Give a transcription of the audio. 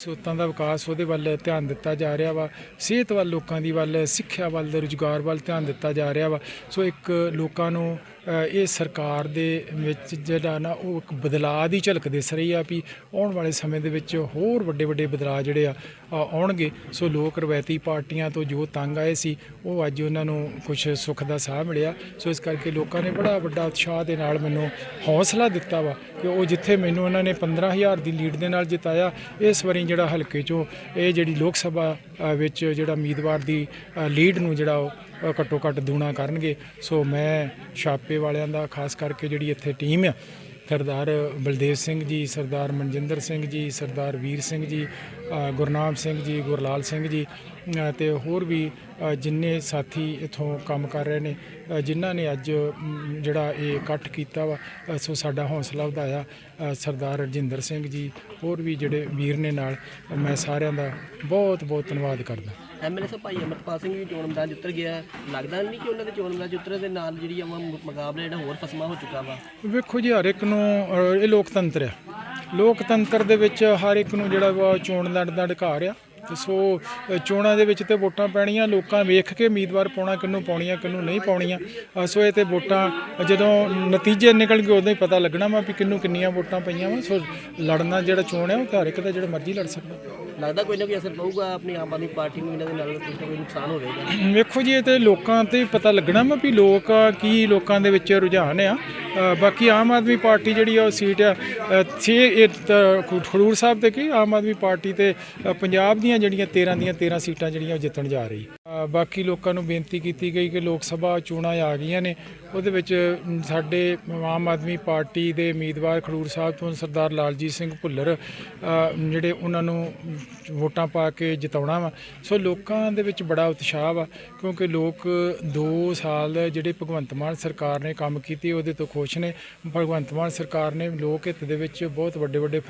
ਸੋਤਾਂ ਦਾ ਵਿਕਾਸ ਉਹਦੇ ਵੱਲ ਧਿਆਨ ਦਿੱਤਾ ਜਾ ਰਿਹਾ ਵਾ, ਸਿਹਤ ਵੱਲ, ਲੋਕਾਂ ਦੀ ਵੱਲ, ਸਿੱਖਿਆ ਵੱਲ ਰੁਜ਼ਗਾਰ ਵੱਲ ਧਿਆਨ ਦਿੱਤਾ ਜਾ ਰਿਹਾ ਵਾ। ਸੋ ਇੱਕ ਲੋਕਾਂ ਨੂੰ ਇਹ ਸਰਕਾਰ ਦੇ ਵਿੱਚ ਜਿਹੜਾ ਨਾ ਉਹ ਇੱਕ ਬਦਲਾਅ ਦੀ ਝਲਕ ਦਿਸ ਰਹੀ ਆ ਵੀ ਆਉਣ ਵਾਲੇ ਸਮੇਂ ਦੇ ਵਿੱਚ ਹੋਰ ਵੱਡੇ ਵੱਡੇ ਬਦਲਾਅ ਜਿਹੜੇ ਆ ਆਉਣਗੇ। ਸੋ ਲੋਕ ਰਵਾਇਤੀ ਪਾਰਟੀਆਂ ਤੋਂ ਜੋ ਤੰਗ ਆਏ ਸੀ, ਉਹ ਅੱਜ ਉਹਨਾਂ ਨੂੰ ਕੁਝ ਸੁੱਖ ਦਾ ਸਾਹ ਮਿਲਿਆ। ਸੋ ਇਸ ਕਰਕੇ ਲੋਕਾਂ ਨੇ ਬੜਾ ਵੱਡਾ ਉਤਸ਼ਾਹ ਦੇ ਨਾਲ ਮੈਨੂੰ ਹੌਸਲਾ ਦਿੱਤਾ ਵਾ ਕਿ ਉਹ ਜਿੱਥੇ ਮੈਨੂੰ ਉਹਨਾਂ ਨੇ 15000 ਦੀ ਲੀਡ ਦੇ ਨਾਲ ਜਿਤਾਇਆ, ਇਸ ਵਾਰੀ ਜਿਹੜਾ ਹਲਕੇ ਚੋਂ ਇਹ ਜਿਹੜੀ ਲੋਕ ਸਭਾ ਵਿੱਚ ਜਿਹੜਾ ਉਮੀਦਵਾਰ ਦੀ ਲੀਡ ਨੂੰ ਜਿਹੜਾ ਉਹ ਘੱਟੋ ਘੱਟ ਦੂਣਾ ਕਰਨਗੇ। ਸੋ ਮੈਂ ਛਾਪੇ ਵਾਲਿਆਂ ਦਾ, ਖਾਸ ਕਰਕੇ ਜਿਹੜੀ ਇੱਥੇ ਟੀਮ ਆ, ਸਰਦਾਰ ਬਲਦੇਵ ਸਿੰਘ ਜੀ, ਸਰਦਾਰ ਮਨਜਿੰਦਰ ਸਿੰਘ ਜੀ, ਸਰਦਾਰ ਵੀਰ ਸਿੰਘ ਜੀ ਗੁਰਨਾਮ ਸਿੰਘ ਜੀ ਗੁਰਲਾਲ ਸਿੰਘ ਜੀ ਤੇ ਹੋਰ ਵੀ ਜਿੰਨੇ ਸਾਥੀ ਇਥੋਂ ਕੰਮ ਕਰ ਰਹੇ ਨੇ ਜਿਨ੍ਹਾਂ ਨੇ ਅੱਜ ਜਿਹੜਾ ਇਹ ਇਕੱਠ ਕੀਤਾ ਵਾ ਸੋ ਸਾਡਾ ਹੌਸਲਾ ਵਧਾਇਆ ਸਰਦਾਰ ਰਜਿੰਦਰ ਸਿੰਘ ਜੀ ਹੋਰ ਵੀ ਜਿਹੜੇ ਵੀਰ ਨੇ ਨਾਲ ਮੈਂ ਸਾਰਿਆਂ ਦਾ ਬਹੁਤ ਬਹੁਤ ਧੰਨਵਾਦ ਕਰਦਾ। ਐਮਐਲਏ ਸਾਹਿਬ ਭਾਈ ਅਮਰਪਾਲ ਸਿੰਘ ਵੀ ਚੋਣ ਮੈਦਾਨ 'ਚ ਉਤਰ ਗਿਆ ਲੱਗਦਾ ਨਹੀਂ ਕਿ ਉਹਨਾਂ ਦੇ ਚੋਣ ਮੈਦਾਨ 'ਚ ਉਤਰਨ ਦੇ ਨਾਲ ਜਿਹੜੀ ਆਵਾਂ ਮੁਕਾਬਲਾ ਜਿਹੜਾ ਹੋਰ ਫਸਮਾ ਹੋ ਚੁੱਕਾ ਵਾ? ਵੇਖੋ ਜੀ ਹਰ ਇੱਕ ਨੂੰ ਇਹ ਲੋਕਤੰਤਰ ਆ। ਲੋਕਤੰਤਰ ਦੇ ਵਿੱਚ ਹਰ ਇੱਕ ਨੂੰ ਜਿਹੜਾ ਵਾ ਚੋਣ ਲੜਨ ਦਾ ਅਧਿਕਾਰ ਆ। ਤੇ ਸੋ ਚੋਣਾਂ ਦੇ ਵਿੱਚ ਤੇ ਵੋਟਾਂ ਪੈਣੀਆਂ, ਲੋਕਾਂ ਵੇਖ ਕੇ ਉਮੀਦਵਾਰ ਪਾਉਣਾ ਕਿਹਨੂੰ ਪਾਉਣੀਆਂ, ਕਿਹਨੂੰ ਨਹੀਂ ਪਾਉਣੀਆਂ। ਸੋ ਇਹ ਤੇ ਵੋਟਾਂ, ਜਦੋਂ ਨਤੀਜੇ ਨਿਕਲਣਗੇ ਉਦੋਂ ਹੀ ਪਤਾ ਲੱਗਣਾ ਵਾ ਵੀ ਕਿਹਨੂੰ ਕਿੰਨੀਆਂ ਵੋਟਾਂ ਪਈਆਂ ਵਾ। ਸੋ ਲੜਨਾ ਜਿਹੜਾ ਚੋਣ ਹੈ ਉਹ ਤਾਂ ਹਰ ਇੱਕ ਦਾ ਜਿਹੜਾ ਮਰਜ਼ੀ ਲੜ ਸਕਦਾ। ਲੱਗਦਾ ਕੋਈ ਨਾ ਕੋਈ ਅਸਰ ਪਊਗਾ ਆਪਣੀ ਆਮ ਆਦਮੀ ਪਾਰਟੀ ਨੂੰ ਇਹਨਾਂ ਦੇ ਨਾਲ ਕੁਝ ਨਾ ਕੋਈ ਨੁਕਸਾਨ ਹੋਵੇਗਾ। ਵੇਖੋ ਜੀ ਇਹ ਤੇ ਲੋਕਾਂ ਤੇ ਪਤਾ ਲੱਗਣਾ ਵਾ ਵੀ ਲੋਕ ਕੀ ਲੋਕਾਂ ਦੇ ਵਿੱਚ ਰੁਝਾਨ ਆ। ਅ, ਬਾਕੀ ਆਮ ਆਦਮੀ ਪਾਰਟੀ ਜਿਹੜੀ ਆ ਉਹ ਸੀਟ ਆ ਅ, ਛੇ ਇਹ ਤਾਂ ਖ- ਖਡੂਰ ਸਾਹਿਬ ਤੇ ਕੀ ਆਮ ਆਦਮੀ ਪਾਰਟੀ ਤੇ ਅ, ਪੰਜਾਬ ਦੀਆਂ ਜਿਹੜੀਆਂ 13 ਦੀਆਂ 13 ਸੀਟਾਂ ਜਿਹੜੀਆਂ ਉਹ ਜਿੱਤਣ ਜਾ ਰਹੀ। ਬਾਕੀ ਲੋਕਾਂ ਨੂੰ ਬੇਨਤੀ ਕੀਤੀ ਗਈ ਕਿ ਲੋਕ ਸਭਾ ਚੋਣਾਂ ਆ ਗਈਆਂ ਨੇ। ਉਹਦੇ ਵਿੱਚ ਸਾਡੇ ਆਮ ਆਦਮੀ ਪਾਰਟੀ ਦੇ ਉਮੀਦਵਾਰ ਖਡੂਰ ਸਾਹਿਬ ਤੋਂ ਸਰਦਾਰ ਲਾਲਜੀਤ ਸਿੰਘ ਭੁੱਲਰ ਜਿਹੜੇ ਉਹਨਾਂ ਨੂੰ ਵੋਟਾਂ ਪਾ ਕੇ ਜਿਤਾਉਣਾ ਵਾ। ਸੋ ਲੋਕਾਂ ਦੇ ਵਿੱਚ ਬੜਾ ਉਤਸ਼ਾਹ ਵਾ, ਕਿਉਂਕਿ ਲੋਕ 2 ਸਾਲ ਜਿਹੜੇ ਭਗਵੰਤ ਮਾਨ ਸਰਕਾਰ ਨੇ ਕੰਮ ਕੀਤੇ, ਉਹਦੇ ਤੋਂ ਖੁਸ਼ ਨੇ। ਭਗਵੰਤ ਮਾਨ ਸਰਕਾਰ ਨੇ ਲੋਕ ਹਿੱਤ ਦੇ ਵਿੱਚ ਬਹੁਤ ਵੱਡੇ ਵੱਡੇ